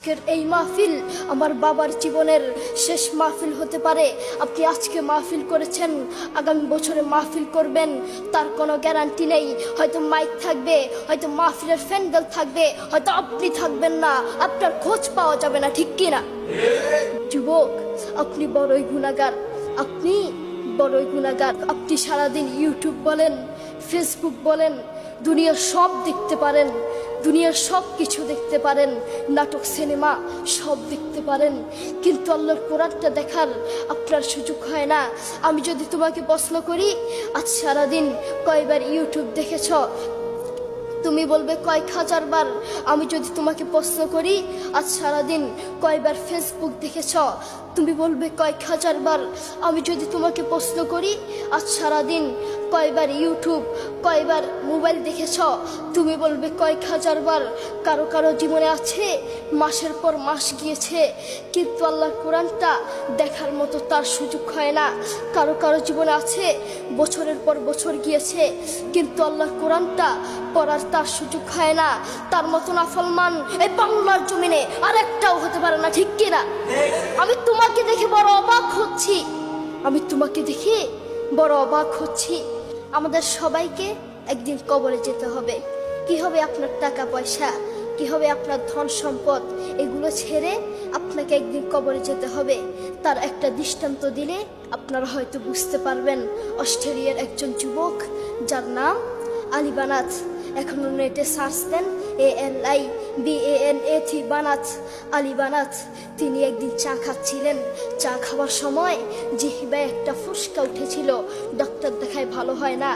আজকের এই মাহফিল আমার বাবার জীবনের শেষ মাহফিল হতে পারে। আপনি আজকে মাহফিল করেছেন, আগামী বছরে মাহফিল করবেন, তার কোনো গ্যারান্টি নেই। হয়তো মাইক থাকবে, হয়তো মাহফিলের ফ্যান্ডেল থাকবে, হয়তো আপনি থাকবেন না। আপনার খোঁজ পাওয়া যাবে না, ঠিক কিনা যুবক, আপনি বড়ই গুণাগার। আপনি বড়ই গুণাগার। আপনি সারাদিন ইউটিউব বলেন ফেসবুক বলেন, দুনিয়ার সব দেখতে পারেন। দুনিয়ার সব কিছু দেখতে পারেন, নাটক, সিনেমা সব দেখতে পারেন। কিন্তু আল্লাহর কোরআনটা দেখার আপনার সুযোগ হয় না। আমি যদি তোমাকে প্রশ্ন করি, আজ সারাদিন কয়বার ইউটিউব দেখেছ? তুমি বলবে, কয়েক হাজার বার। আমি যদি তোমাকে প্রশ্ন করি, আজ সারাদিন কয়বার ফেসবুক দেখেছ? তুমি বলবে, কয়েক হাজার বার। আমি যদি তোমাকে প্রশ্ন করি, আজ সারাদিন কয়বার ইউটিউব কয়বার মোবাইল দেখেছ? তুমি বলবে কয়েক হাজার বার। কারও কারও জীবনে আছে, মাসের পর মাস গিয়েছে, কিন্তু আল্লাহর কোরআনটা দেখার মতো তার সুযোগ হয় না। কারও কারও জীবনে আছে, বছরের পর বছর গিয়েছে, কিন্তু আল্লাহর কোরআনটা পড়ার তার সুযোগ হয় না। তার মতন আফলমান এই বাংলার জমিনে আর একটাও হতে পারে না, ঠিক কিনা আমি তোমাকে দেখে বড় অবাক হচ্ছি। আমি তোমাকে দেখে বড় অবাক হচ্ছি। আমাদের সবাইকে একদিন কবরে যেতে হবে। কি হবে আপনার টাকা পয়সা কি হবে আপনার ধন সম্পদ এগুলো ছেড়ে আপনাকে একদিন কবরে যেতে হবে। তার একটা দৃষ্টান্ত দিলে আপনারা হয়তো বুঝতে পারবেন। অস্ট্রেলিয়ার একজন যুবক, যার নাম আলী বানাত এখন নেটে search then, A L I, B A N A T Banat Ali Banat তিনি একদিন চা খাচ্ছিলেন। চা খাওয়ার সময় জিহিবায় একটা ফুসকা উঠেছিল। ডাক্তার দেখায় ভালো হয় না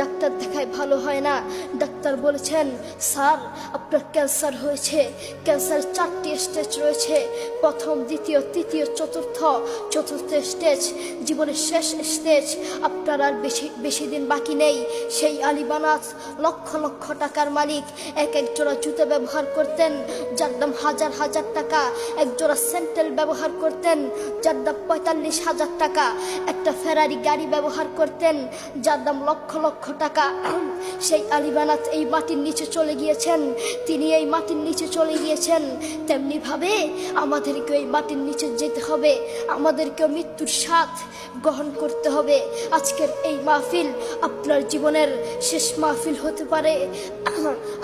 ডাক্তার দেখায় ভালো হয় না। ডাক্তার বলেছেন স্যার আপনার ক্যান্সার হয়েছে। ক্যান্সার চারটি স্টেজ রয়েছে। প্রথম, দ্বিতীয়, তৃতীয়, চতুর্থ চতুর্থ স্টেজ জীবনের শেষ স্টেজ আপনার আর বেশি বেশি দিন বাকি নেই। সেই আলিবানাথ লক্ষ লক্ষ টাকার মালিক। এক এক জোড়া জুতো ব্যবহার করতেন। যার দাম হাজার হাজার টাকা। এক জোড়া স্যান্ডেল ব্যবহার করতেন। যার দাম পঁয়তাল্লিশ হাজার টাকা। একটা ফেরারি গাড়ি ব্যবহার করতেন। যার দাম লক্ষ লক্ষ টাকা। সেই আলিবানাথ এই মাটির নিচে চলে গিয়েছেন। তিনি এই মাটির নিচে চলে গিয়েছেন। তেমনিভাবে আমাদেরকে এই মাটির নিচে যেতে হবে। আমাদেরকেও মৃত্যুর স্বাদ গ্রহণ করতে হবে। আজকের এই মাহফিল আপনার জীবনের শেষ মাহফিল হতে পারে।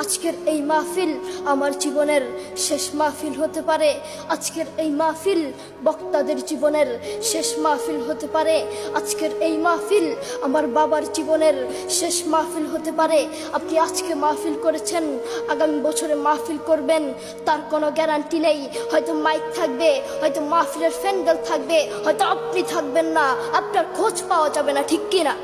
আজকের এই মাহফিল আমার জীবনের শেষ মাহফিল হতে পারে। আজকের এই মাহফিল বক্তাদের জীবনের শেষ মাহফিল হতে পারে। আজকের এই মাহফিল আমার বাবার জীবনের শেষ মাহফিল হতে পারে। আপনি আজকে মাহফিল করেছেন, আগামী বছরে মাহফিল করবেন, তার কোনো গ্যারান্টি নেই। হয়তো মাইক থাকবে, হয়তো মাহফিলের ফ্যান্ডেল থাকবে, হয়তো আপনি থাকবেন না। আপনার খোঁজ পাওয়া যাবে না, ঠিক কিনা?